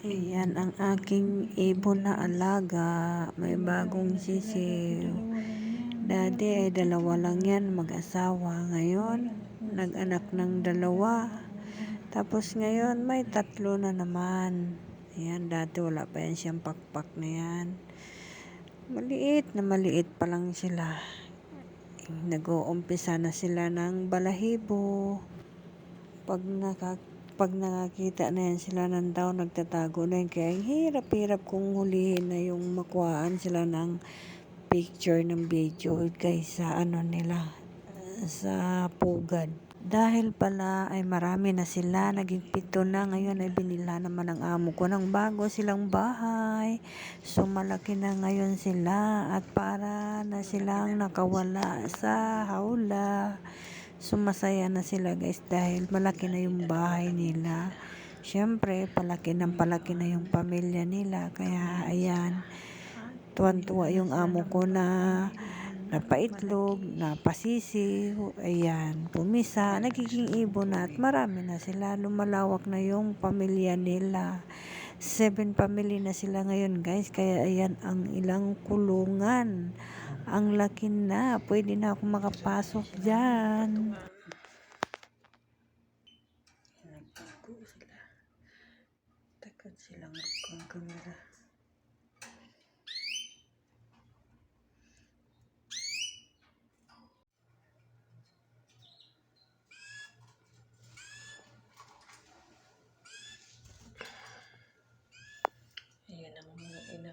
Ayan ang aking ibon na alaga. May bagong sisiw. Dati ay dalawa lang yan mag-asawa. Ngayon, nag-anak ng dalawa. Tapos ngayon, may tatlo na naman. Ayan, dati wala pa yan siyang pakpak na yan. Maliit na maliit pa lang sila. Nag-uumpisa na sila ng balahibo. Pag nakak pag nakakita na yan sila ng tao, nagtatago na yan. Kaya ang hirap-hirap kung hulihin na yung makuhaan sila ng picture ng video kaysa ano nila sa pugad. Dahil pala ay marami na sila, naging pito na. Ngayon ay binila naman ng amo ko ng bago silang bahay. So malaki na ngayon sila at para na silang nakawala sa hawla. Sumasaya na sila guys dahil malaki na yung bahay nila. Siyempre, palaki ng palaki na yung pamilya nila. Kaya ayan, tuwan-tuwa yung amo ko na napaitlog, napasisi, ayan, pumisa, nagiging ibon na at marami na sila. Lumalawak na yung pamilya nila. Seven family na sila ngayon guys. Kaya ayan ang ilang kulungan. Ang laki na. Pwede na ako makapasok dyan. Nagtago sila. Takot silang ang kamera.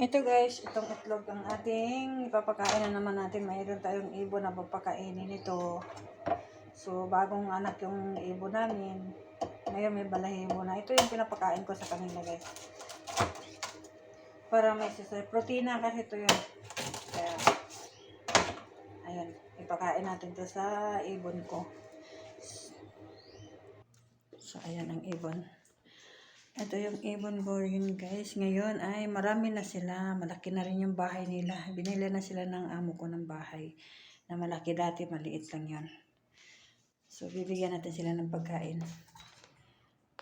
Ito guys, itong itlog ang ating ipapakain na naman natin. Mayroon tayong ibon na papakainin ito. So, bagong anak yung ibon namin. Ngayon may balahibo na. Ito yung pinapakain ko sa kanila guys. Para may sisay. Protina kasi ito yun. Kaya, ayun. Ipakain natin to sa ibon ko. So, ayan ang ibon. Ito yung ko yun guys. Ngayon ay marami na sila. Malaki na rin yung bahay nila. Binili na sila ng amo ko ng bahay. Na malaki dati, maliit lang yun. So, bibigyan natin sila ng pagkain.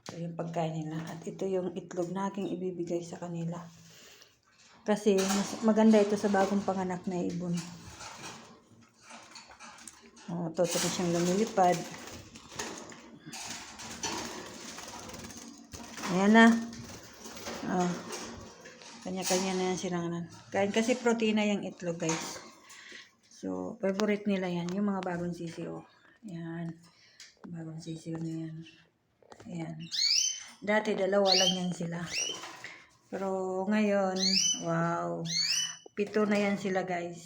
Ito yung pagkain nila. At ito yung itlog na aking ibibigay sa kanila. Kasi mas maganda ito sa bagong panganak na ibon. Oh, na siyang lumilipad. Ayan na. Oh. Kanya-kanya na yan silang nan. Kain kasi protina yung itlog, guys. So, favorite nila yan. Yung mga bagong sisiyo. Yan. Bagong sisiyo na yan. Ayan. Dati, dalawa lang yan sila. Pero, ngayon, wow. Pito na yan sila, guys.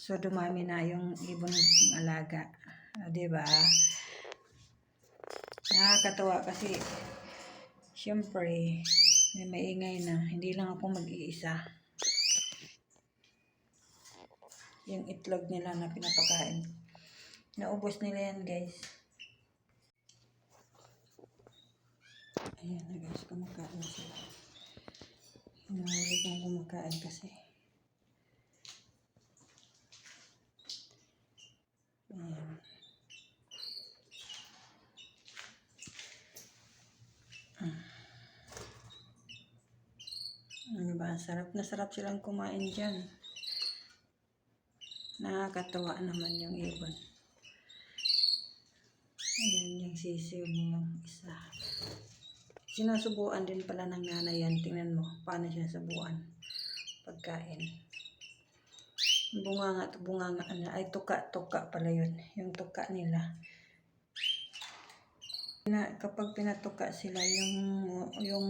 So, dumami na yung ibon ng alaga. O, diba? Nakakatawa kasi Siyempre, may maingay na. Hindi lang ako mag-iisa. Yung itlog nila na pinapakain. Naubos nila yan, guys. Ayan na, guys. Kumakain sila. Hinahuli kong kumakain kasi. Ayan. Ano ba? Sarap na sarap silang kumain dyan. Nakakatawa naman yung ibon. Ayan yung sisiw yung isa. Sinasubuan din pala ng nanay yan. Tingnan mo, paano siya sabuan. Pagkain. Bunganga, bunganga na. Ay, tuka-tuka pala yun. Yung tuka nila. Na, kapag pinatuka sila, yung, yung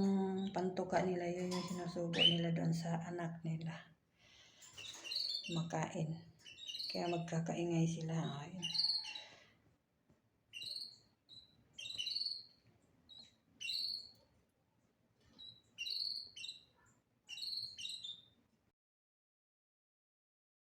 pantuka nila, yun yung sinusubo nila doon sa anak nila. Makain. Kaya magkakaingay sila. Ayun.